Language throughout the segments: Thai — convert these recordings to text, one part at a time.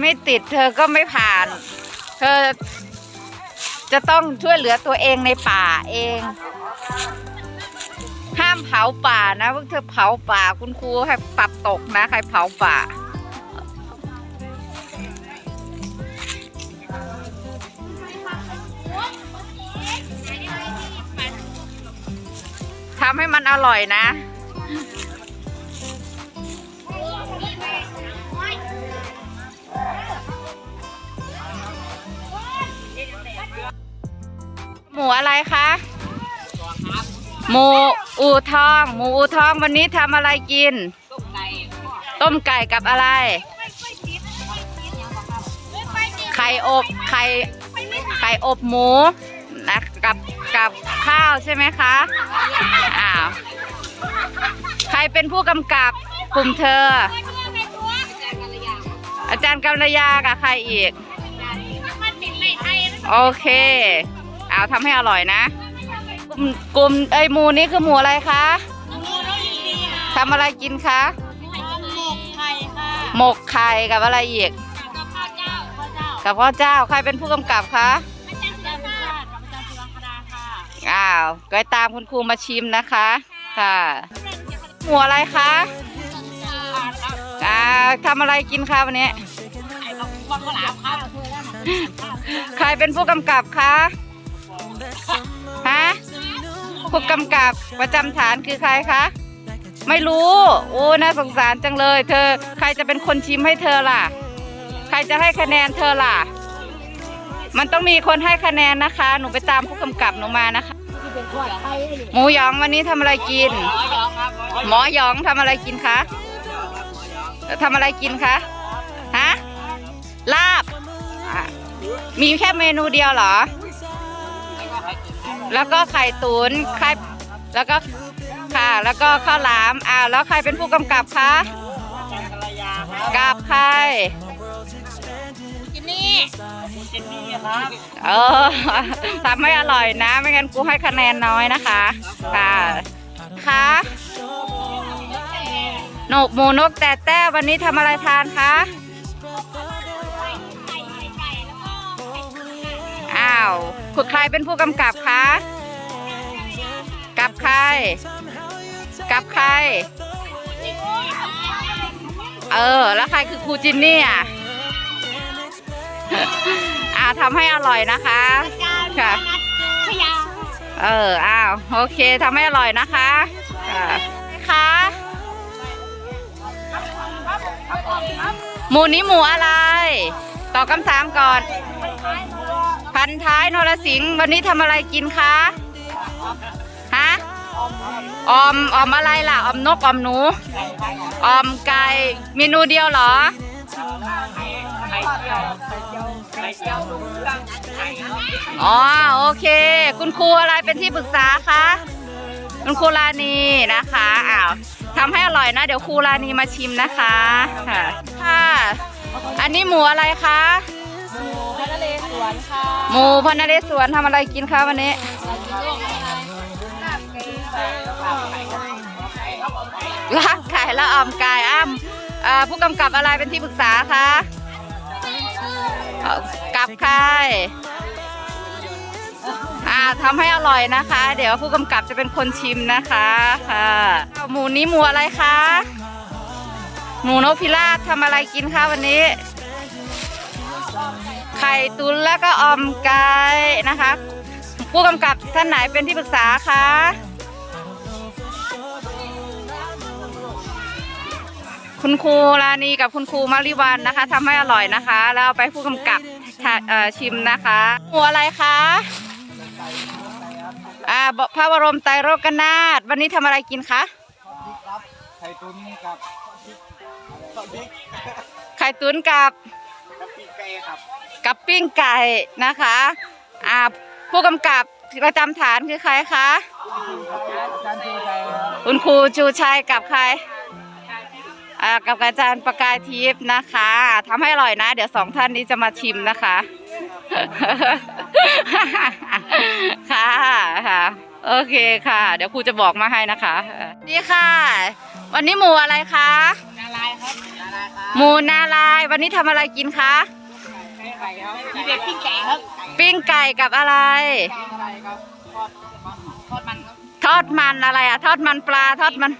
ไม่ติด เธอก็ไม่ผ่าน เธอจะต้องช่วยเหลือตัวเองในป่าเอง ห้ามเผาป่านะพวกเธอเผาป่าคุณครูให้ปรับตกนะ ใครเผาป่า ทำให้มันอร่อยนะ มูอะไรคะหมูอูทอง หมูอูทองวันนี้ทำอะไรกิน ต้มไก่กับอะไร ไข่อบไข่ไข่อบหมูนะกับกับข้าวใช่ไหมคะอ้าวใครเป็นผู้กำกับกลุ่มเธอ อาจารย์กำลยากับใครอีก โอเค เอาทำให้อร่อยนะ กลุ่มกลุ่มเอ้ยหมูนี้คือหมูอะไรคะทำอะไรกินคะหมกไข่กับอะไรอีกกับพ่อเจ้าใครเป็นผู้กำกับคะอ้าวก็ตามคุณครูมาชิมนะคะ ค่ะ หมูอะไรคะอ่าทำอะไรกินคะวันนี้ใครเป็นผู้กำกับคะ ฮะผู้กำกับประจำฐานคือใครคะ ไม่รู้ โอ้น่าสงสารจังเลย เธอใครจะเป็นคนชิมให้เธอล่ะ ใครจะให้คะแนนเธอล่ะ มันต้องมีคนให้คะแนนนะคะ หนูไปตามผู้กำกับหนูมานะคะหมูหยองวันนี้ทำอะไรกิน หมอหยองทำอะไรกินคะทำอะไรกินคะฮะลาบ มีแค่เมนูเดียวเหรอ แล้วก็ไข่ตุนไข่แล้วก็ค่ะ แล้วก็ข้าวหลามอ่าแล้วใครเป็นผู้กำกับคะกับใครกินนี่เออทำให้อร่อยนะ ไม่งั้นกูให้คะแนนน้อยนะคะค่ะคะหนกหมูนกแต่แต้วันนี้ทำอะไรทานคะาวคุณใครเป็นผู้กำกับคะกับใคร กับใคร เออ แล้วใครคือครูจินนี่อะอ่าทำให้อร่อยนะคะค่ะพยาเอออ้าวโอเคทำให้อร่อยนะคะค่ะค่ะหมูนี้หมูอะไรตอบคำถามก่อนันท้ายนรสิงห์วันนี้ทำอะไรกินคะฮะออมออมอะไรล่ะออมนกออมหนูออมไก่เมนูเดียวเหรออ๋อโอเค คุณครูอะไรเป็นที่ปรึกษาคะคุณครูลานีนะคะอ้าวทำให้อร่อยนะ เดี๋ยวครูลานีมาชิมนะคะค่ะค่ะอันนี้หมูอะไรคะ ระนเรศวรค่ะหมูพันนเรศวรทำอะไรกินคะวันนี้ลาบไก่และออมไก่อ้ำเอ่อผู้กำกับอะไรเป็นที่ปรึกษาคะเอ่อกับใครอ่าทำให้อร่อยนะคะ เดี๋ยวผู้กำกับจะเป็นคนชิมนะคะค่ะหมูนี้หมูอะไรคะหมูนกพิราบทำอะไรกินคะวันนี้ ไข่ตุ๋นแล้วก็ออมไก่นะคะ ผู้กำกับท่านไหนเป็นที่ปรึกษาคะคุณครูราณีกับคุณครูมาริวันนะคะทำให้อร่อยนะคะแล้วเอาไปให้ผู้กำกับทาเอ่อชิมนะคะหมูอะไรคะอ่าพระบรมไตรโลกนาถวันนี้ทำอะไรกินคะไข่ตุ๋นกับพริกไข่ตุ๋นกับกับปีกไก่ครับ กับปิ้งไก่นะคะอ่าผู้กำกับประจำฐานคือใครคะจานชูใจครับคุณครูชูชัยกับใครอ่ากับอาจารย์ประกายทิพย์นะคะทำให้อร่อยนะ เดี๋ยวสองท่านนี้จะมาชิมนะคะค่ะค่ะโอเคค่ะ เดี๋ยวครูจะบอกมาให้นะคะนี่ค่ะ วันนี้หมูอะไรคะนาราายครับนาลายครับหมูนาลาย วันนี้ทำอะไรกินคะ ไก่ครับทีเด็ดปิ้งไก่ครับปิ้งไก่กับอะไรอะไรครับทอดมันครับทอดมันอะไรอะ ทอดมันปลาทอดมัน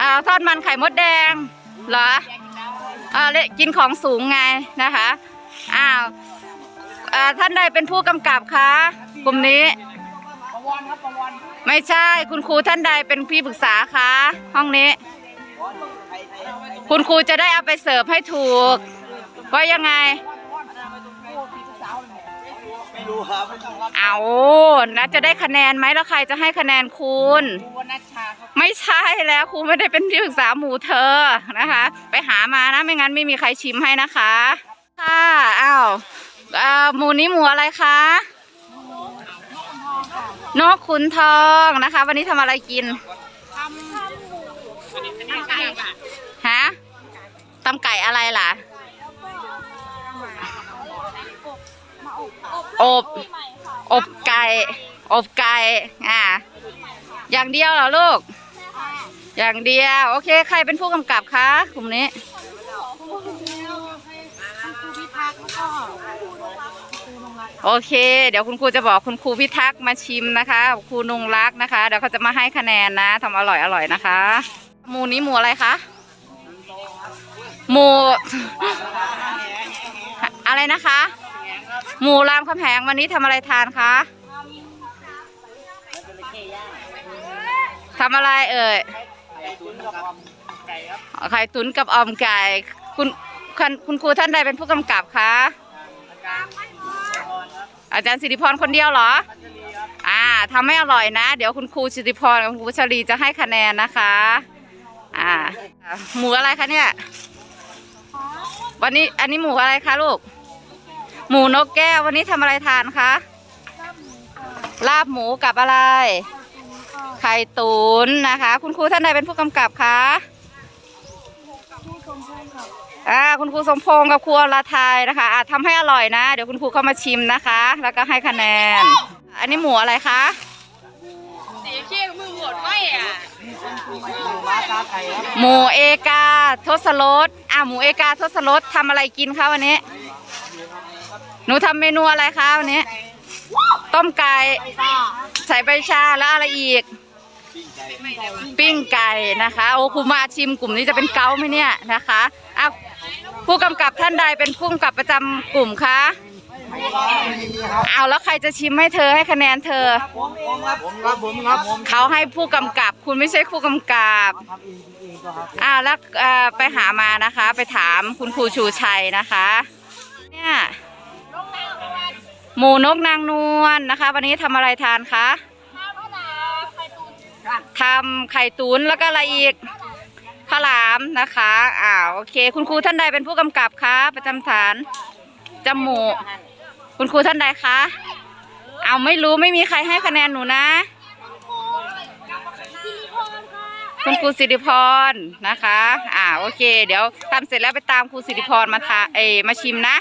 อ่าทอดมันไข่มดแดงเหรออ่าเละกินของสูงไงนะคะอ้าวอ่าท่านใดเป็นผู้กำกับคะกลุ่มนี้ ประวันครับประวันไม่ใช่คุณครูท่านใดเป็นพี่ปรึกษาคะห้องนี้ คุณครูจะได้เอาไปเสิร์ฟให้ถูก ว่ายังไง ครับไม่ต้องรับเอานะจะได้คะแนนไหมแล้วใครจะให้คะแนนคุณบัวนัชชาครับไม่ใช่แล้วครูไม่ได้เป็นที่ปรึกษาหมู่เธอนะคะ ไปหามานะไม่งั้นไม่มีใครชิมให้นะคะ ค่ะอ้าวอ่าหมู่นี้หมู่อะไรคะนกขุนทองนะคะ วันนี้ทำอะไรกินทำทำไก่ค่ะฮะตำไก่อะไรล่ะ อบอบไก่อบไก่อ่า อย่างเดียวเหรอลูก อย่างเดียว โอเค ใครเป็นผู้กำกับคะกลุ่มนี้โอเค เดี๋ยวคุณครูจะบอกคุณครูพิทักษ์มาชิมนะคะครูนงรักนะคะ เดี๋ยวเขาจะมาให้คะแนนนะทำอร่อยอร่อยนะคะ หมูนี้หมูอะไรคะหมูอะไรนะคะ หมูรามคำแหงวันนี้ทำอะไรทานคะทำอะไรเอ่ยไข่ตุ๋นกับออมไก่คุณคุณคุณครูท่านใดเป็นผู้กำกับคะอาจารย์สิริพรคนเดียวเหรอ อ่าทำให้อร่อยนะ เดี๋ยวคุณครูสิริพรกับคุณครูชลีจะให้คะแนนนะคะ อ่า หมูอะไรคะเนี่ย วันนี้อันนี้หมูอะไรคะลูก หมูนกแก้ววันนี้ทำอะไรทานคะ ลาบหมูกับอะไร ไข่ตุ๋นนะคะ คุณครูท่านใดเป็นผู้กำกับคะอ่าคุณครูสมพงศ์กับครูอรไทยนะคะอ่าทำให้อร่อยนะ เดี๋ยวคุณครูเข้ามาชิมนะคะ แล้วก็ให้คะแนน อันนี้หมูอะไรคะ สีเขี้ยวมือหมดไม่อะมาตาไก่ครับหมูเอกาทศรสอ่าหมูเอกาทศรสทำอะไรกินคะวันนี้ หนูทำเมนูอะไรคะวันนี้ ต้มไก่ใส่ใบชาแล้วอะไรอีก ปิ้งไก่นะคะ โอ้ครูมาชิมกลุ่มนี้จะเป็นเกาไหมเนี่ยนะคะอะผู้กำกับท่านใดเป็นผู้กำกับประจำกลุ่มคะเอาแล้วใครจะชิมให้เธอให้คะแนนเธอ ผมครับผมครับผมครับผมเขาให้ผู้กำกับ คุณไม่ใช่ผู้กำกับองกินเองก็ครับอ่าแล้วไปหามานะคะ ไปถามคุณครูชูชัยนะคะ เนี่ย หมูนกนางนวลนะคะ วันนี้ทำอะไรทานคะทำไข่ตุ๋นแล้วก็อะไรอีกข้าวหลามนะคะอ่าโอเค คุณครูท่านใดเป็นผู้กำกับคะประจำฐานจมูกคุณครูท่านใดคะ เอาไม่รู้ไม่มีใครให้คะแนนหนูนะ คุณครูสิริพรนะคะ อ่าโอเค เดี๋ยวทำเสร็จแล้วไปตามครูสิริพรมาทาเอยมาชิมนะ